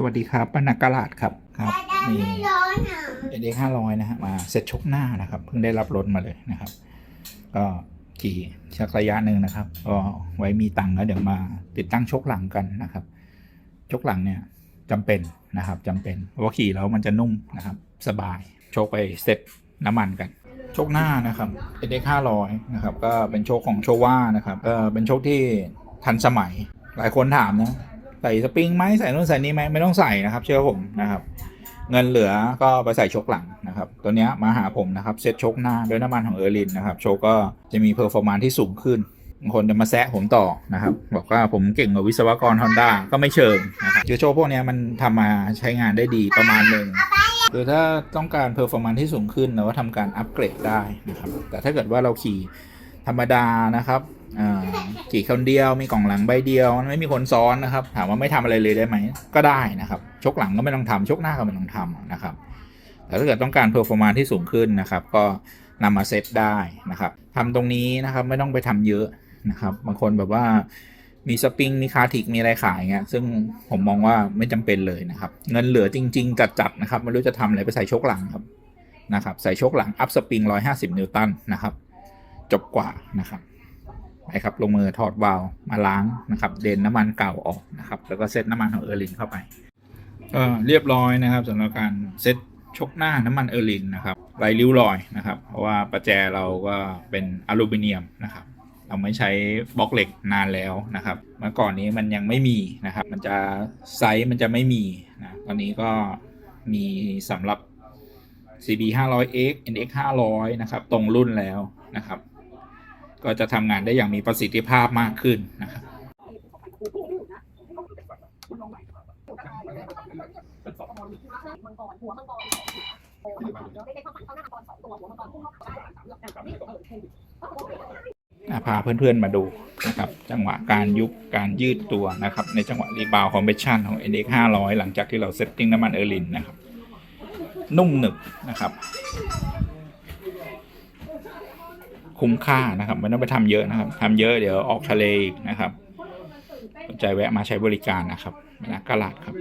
สวัสดีครับปานักกาลาดครับครับไม่มีร้อนอะเอ็กห้าร้อยนะฮะมาเซ็ตชกหน้านะครับ เพิ่งได้รับรถมาเลยนะครับ ก็ขี่ชักระยะหนึ่งนะครับก็ไว้มีตังค์แล้วเดี๋ยวมาติดตั้งชกหลังกันนะครับ ชกหลังเนี่ยจำเป็นนะครับจำเป็นเพราะว่าขี่แล้วมันจะนุ่มนะครับ สบายโชคไปเซ็ตน้ำมันกัน โชคหน้านะครับเอ็กห้าร้อยนะครับ ก็เป็นโชคของโชว่านะครับก็เป็นโชคที่ทันสมัยหลายคนถามนะ ใส่สปริงไหมใส่นู่นใส่นี่ไหมไม่ต้องใส่นะครับ เชื่อผมนะครับ เงินเหลือก็ไปใส่ชกหลังนะครับ ตัวนี้มาหาผมนะครับเซ็ตชกหน้าด้วยน้ำมันของเออร์ลินนะครับโชกก็จะมีเพอร์ฟอร์มานที่สูงขึ้นคนจะมาแซะผมต่อนะครับ บอกว่าผมเก่งกว่าวิศวกรฮอนด้าก็ไม่เชิงนะครับคือโชคพวกนี้มันทำมาใช้งานได้ดีประมาณหนึ่งคือถ้าต้องการเพอร์ฟอร์มานที่สูงขึ้นเราก็ทำการอัปเกรดได้นะครับแต่ถ้าเกิดว่าเราขี่ธรรมดานะครับ ขี่คนเดียวมีกล่องหลังใบเดียวไม่มีคนซ้อนนะครับ ถามว่าไม่ทำอะไรเลยได้ไหมก็ได้นะครับชกหลังก็ไม่ต้องทำชกหน้าก็ไม่ต้องทำนะครับแต่ถ้าเกิดต้องการเพอร์ฟอร์มานที่สูงขึ้นนะครับ ก็นำมาเซตได้นะครับทำตรงนี้นะครับไม่ต้องไปทำเยอะนะครับ บางคนแบบว่ามีสปริงมีคาทิกมีอะไรขายเงี้ยซึ่งผมมองว่าไม่จำเป็นเลยนะครับ เงินเหลือจริง ๆ จัดๆนะครับไม่รู้จะทำอะไรไปใส่ชกหลังครับนะครับ ใส่ชกหลังอัพสปริง150 นิวตันนะครับ จบกว่านะครับ ไปครับลงมือถอดวาล์วมาล้างนะครับ เดนน้ำมันเก่าออกนะครับ แล้วก็เซตน้ำมันของเออร์ลินเข้าไปก็เรียบร้อยนะครับสำหรับการเซ็ตชกหน้าน้ำมันเออร์ลินนะครับไรริ้วรอยนะครับ เพราะว่าประแจเราก็เป็นอลูมิเนียมนะครับเราไม่ใช้บล็อกเหล็กนานแล้วนะครับ เมื่อก่อนนี้มันยังไม่มีนะครับ มันจะไซส์มันจะไม่มีนะตอนนี้ก็มีสำหรับ CB 500X NX 500นะครับ ตรงรุ่นแล้วนะครับ ก็จะทำงานได้อย่างมีประสิทธิภาพมากขึ้นนะครับมังกรหัวมังกรโอ้ได้ได้เข้าฝันเข้าหน้ามังกรสองตัวหัวมังกรพุ่งเข้าไปนี่เอออะพาเพื่อนๆมาดูนะครับจังหวะการยุบการยืดตัวนะครับในจังหวะรีบาวคอมเพชชันของ NX 500 หลังจากที่เราเซตติ้งน้ำมันเออร์ลินนะครับ นุ่มหนึบนะครับ คุ้มค่านะครับไม่ต้องไปทำเยอะนะครับทำเยอะเดี๋ยวออกทะเลนะครับสนใจแวะมาใช้บริการนะครับนะกาลาดครับ